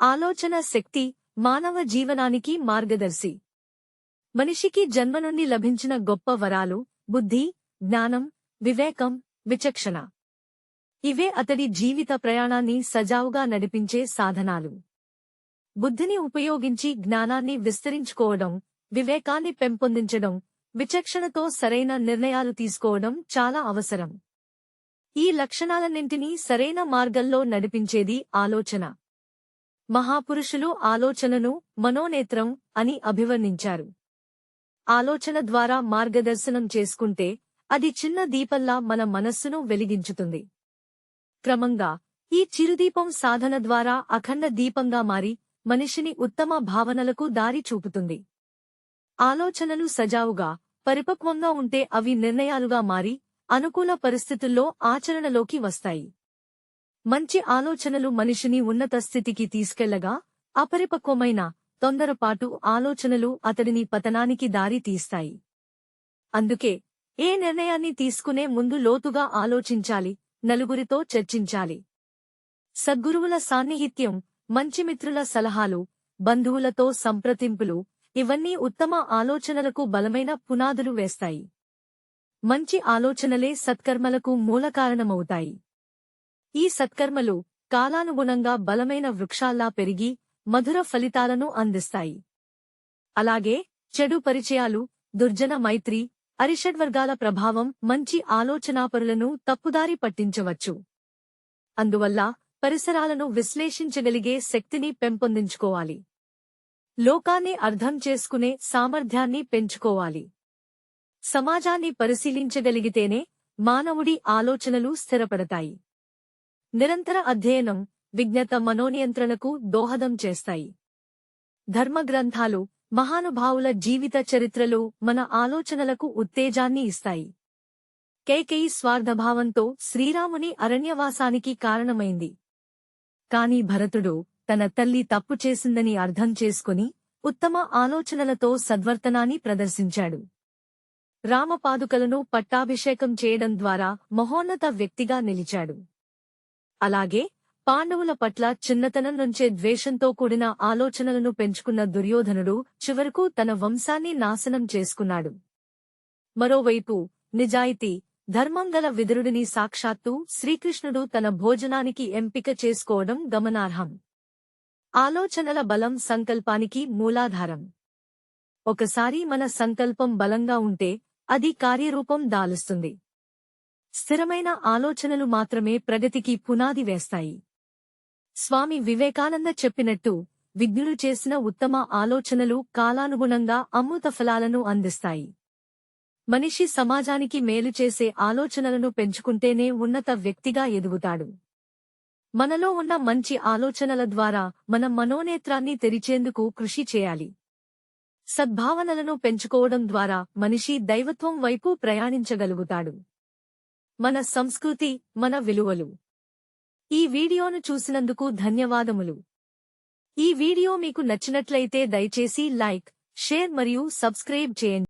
ఆలోచన శక్తి మానవ జీవనానికి మార్గదర్శి. మనిషికి జన్మ నుండి లభించిన గొప్ప వరాలు బుద్ధి జ్ఞానం వివేకం విచక్షణ. ఇవే అతడి జీవిత ప్రయాణాన్ని సజావుగా నడిపించే సాధనాలు. బుద్ధిని ఉపయోగించి జ్ఞానాన్ని విస్తరించుకోవడం వివేకాన్ని పెంపొందించడం విచక్షణతో సరైన నిర్ణయాలు తీసుకోవడం చాలా అవసరం. ఈ లక్షణాలన్నింటినీ సరైన మార్గంలో నడిపించేది ఆలోచన. మహాపురుషులు ఆలోచనను మనోనేత్రం అని అభివర్ణించారు. ఆలోచన ద్వారా మార్గదర్శనం చేసుకుంటే అది చిన్న దీపల్లా మన మనస్సును వెలిగించుతుంది. క్రమంగా ఈ చిరుదీపం సాధన ద్వారా అఖండ దీపంగా మారి మనిషిని ఉత్తమ భావనలకు దారి చూపుతుంది. ఆలోచనలు సజావుగా పరిపక్వంగా ఉంటే అవి నిర్ణయాలుగా మారి అనుకూల పరిస్థితుల్లో ఆచరణలోకి వస్తాయి. మంచి ఆలోచనలు మనిషిని ఉన్నత స్థితికి తీసుకెళ్ళగా అపరిపక్వమైన తొందరపాటు ఆలోచనలు అతడిని పతనానికి దారి తీస్తాయి. అందుకే ఏ నిర్ణయాన్ని తీసుకునే ముందు లోతుగా ఆలోచించాలి నలుగురితో చర్చించాలి. సద్గురువుల సాన్నిహిత్యం మంచి మిత్రుల సలహాలు బంధువులతో సంప్రతింపులు ఇవన్నీ ఉత్తమ ఆలోచనలకు బలమైన పునాదులు వేస్తాయి. మంచి ఆలోచనలే సత్కర్మలకు మూలకారణమవుతాయి ఈ సత్కర్మలు కాలానుగుణంగా బలమైన వృక్షాల్లా పెరిగి మధుర ఫలితాలను అందిస్తాయి. అలాగే చెడు పరిచయాలు దుర్జన మైత్రి అరిషడ్వర్గాల ప్రభావం మంచి ఆలోచనాపరులను తప్పుదారి పట్టించవచ్చు. అందువల్ల పరిసరాలను విశ్లేషించగలిగే శక్తిని పెంపొందించుకోవాలి. లోకాన్ని అర్థం చేసుకునే సామర్థ్యాన్ని పెంచుకోవాలి. సమాజాన్ని పరిశీలించగలిగితేనే మానవుడి ఆలోచనలు స్థిరపడతాయి. నిరంతర అధ్యయనం విజ్ఞత మనోనియంత్రణకు దోహదం చేస్తాయి. ధర్మగ్రంథాలు మహానుభావుల జీవిత చరిత్రలు మన ఆలోచనలకు ఉత్తేజాన్ని ఇస్తాయి. కైకేయి స్వార్థభావంతో శ్రీరాముని అరణ్యవాసానికి కారణమైంది. కాని భరతుడు తన తల్లి తప్పు చేసిందని అర్థం చేసుకుని ఉత్తమ ఆలోచనలతో సద్వర్తనాన్ని ప్రదర్శించాడు. రామపాదుకలను పట్టాభిషేకం చేయడం ద్వారా మహోన్నత వ్యక్తిగా నిలిచాడు. అలాగే పాండవుల పట్ల చిన్నతనం నుంచే ద్వేషంతో కూడిన ఆలోచనలను పెంచుకున్న దుర్యోధనుడు చివరకు తన వంశాన్ని నాశనం చేసుకున్నాడు. మరోవైపు నిజాయితీ ధర్మం గల విదురుడిని సాక్షాత్తు శ్రీకృష్ణుడు తన భోజనానికి ఎంపిక చేసుకోవడం గమనార్హం. ఆలోచనల బలం సంకల్పానికి మూలాధారం. ఒకసారి మన సంకల్పం బలంగా ఉంటే అది కార్యరూపం దాలుస్తుంది. స్థిరమైన ఆలోచనలు మాత్రమే ప్రగతికి పునాది వేస్తాయి. స్వామి వివేకానంద చెప్పినట్టు విజ్ఞులు చేసిన ఉత్తమ ఆలోచనలు కాలానుగుణంగా అమృత ఫలాలను అందిస్తాయి. మనిషి సమాజానికి మేలు చేసే ఆలోచనలను పెంచుకుంటేనే ఉన్నత వ్యక్తిగా ఎదుగుతాడు. మనలో ఉన్న మంచి ఆలోచనల ద్వారా మన మనోనేత్రాన్ని తెరిచేందుకు కృషి చేయాలి. సద్భావనలను పెంచుకోవడం ద్వారా మనిషి దైవత్వం వైపు ప్రయాణించగలుగుతాడు. మన సంస్కృతి మన విలువలు. ఈ వీడియోను చూసినందుకు ధన్యవాదములు. ఈ వీడియో మీకు నచ్చినట్లయితే దయచేసి లైక్ షేర్ మరియు సబ్స్క్రైబ్ చేయండి.